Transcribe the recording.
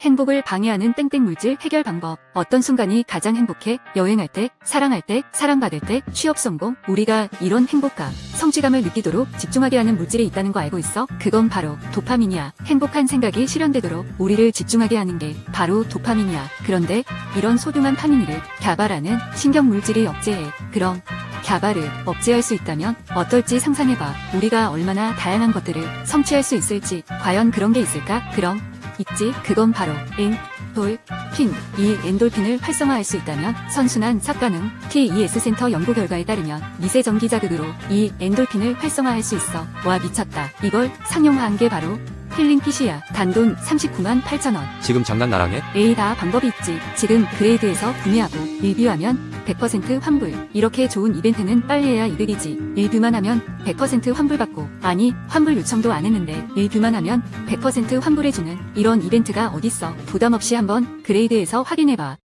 행복을 방해하는 땡땡 물질 해결 방법. 어떤 순간이 가장 행복해? 여행할 때, 사랑할 때, 사랑받을 때, 취업 성공. 우리가 이런 행복감, 성취감을 느끼도록 집중하게 하는 물질이 있다는 거 알고 있어? 그건 바로 도파민이야. 행복한 생각이 실현되도록 우리를 집중하게 하는 게 바로 도파민이야. 그런데 이런 소중한 파민이를 갸바라는 신경 물질이 억제해. 그럼 갸바를 억제할 수 있다면 어떨지 상상해봐. 우리가 얼마나 다양한 것들을 성취할 수 있을지 과연 그런 게 있을까? 그럼 있지. 그건 바로 엔, 돌, 핀. 이 엔돌핀을 활성화할 수 있다면 선순환 삭가능 TES 센터 연구 결과에 따르면 미세 전기 자극으로 이 엔돌핀을 활성화할 수 있어. 와 미쳤다. 이걸 상용화한 게 바로 힐링 핏이야. 단돈 39만 8천 원. 지금 장난 나랑 해? 에이 다 방법이 있지. 지금 그레이드에서 구매하고 리뷰하면 100% 환불. 이렇게 좋은 이벤트는 빨리 해야 이득이지. 리뷰만 하면 100% 환불받고 아니 환불 요청도 안 했는데 리뷰만 하면 100% 환불해주는 이런 이벤트가 어딨어. 부담 없이 한번 그레이드에서 확인해봐.